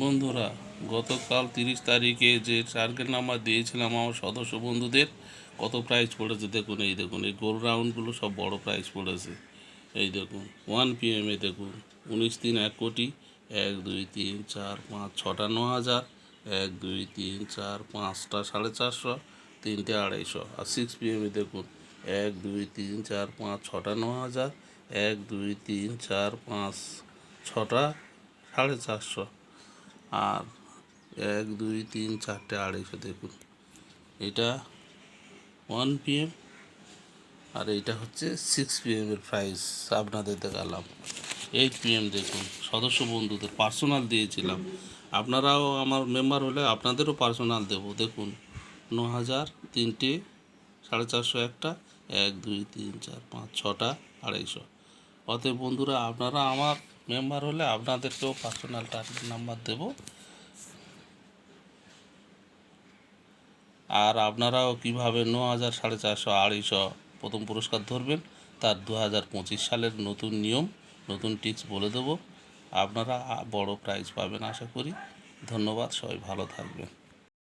বন্ধুরা, গতকাল তিরিশ তারিখে যে টার্গেট নাম্বার দিয়েছিলাম আমার সদস্য বন্ধুদের, কত প্রাইস পড়েছে দেখুন, এই দেখুন, এই গোল রাউন্ডগুলো সব বড় প্রাইস পড়েছে। এই দেখুন ওয়ান পিএমে দেখুন, উনিশ তিন এক কোটি, এক, দুই, তিন, চার, পাঁচ, ছটা, ন হাজার, এক, দুই, তিন, চার, পাঁচটা, সাড়ে চারশো, তিনটে, আড়াইশো। আর সিক্স পিএমে দেখুন, এক, দুই, তিন, চার, পাঁচ, ছটা, ন হাজার, এক, দুই, তিন, চার, পাঁচ, ছটা, সাড়ে চারশো। আর এক, দুই, তিন, চারটে, আড়াইশো দেখুন। এটা ওয়ান পিএম আর এইটা হচ্ছে সিক্স পিএমের প্রাইস আপনাদের দেখালাম। এইট পিএম দেখুন। সদস্য বন্ধুদের পার্সোনাল দিয়েছিলাম। আপনারাও আমার মেম্বার হলে আপনাদেরও পার্সোনাল দেবো। দেখুন ন হাজার তিনটে, সাড়ে চারশো একটা, এক, দুই, তিন, চার, পাঁচ, ছটা, আড়াইশো। অতএব বন্ধুরা, আপনারা আমার মেম্বার হলে আপনাদেরকেও পার্সোনাল টার্গেট নাম্বার দেবো। আর আপনারাও কীভাবে ন হাজার সাড়ে চারশো আড়াইশো প্রথম পুরস্কার ধরবেন, তার দু হাজার পঁচিশ সালের নতুন নিয়ম, নতুন টিপস বলে দেবো। আপনারা বড় প্রাইজ পাবেন আশা করি। ধন্যবাদ, সবাই ভালো থাকবেন।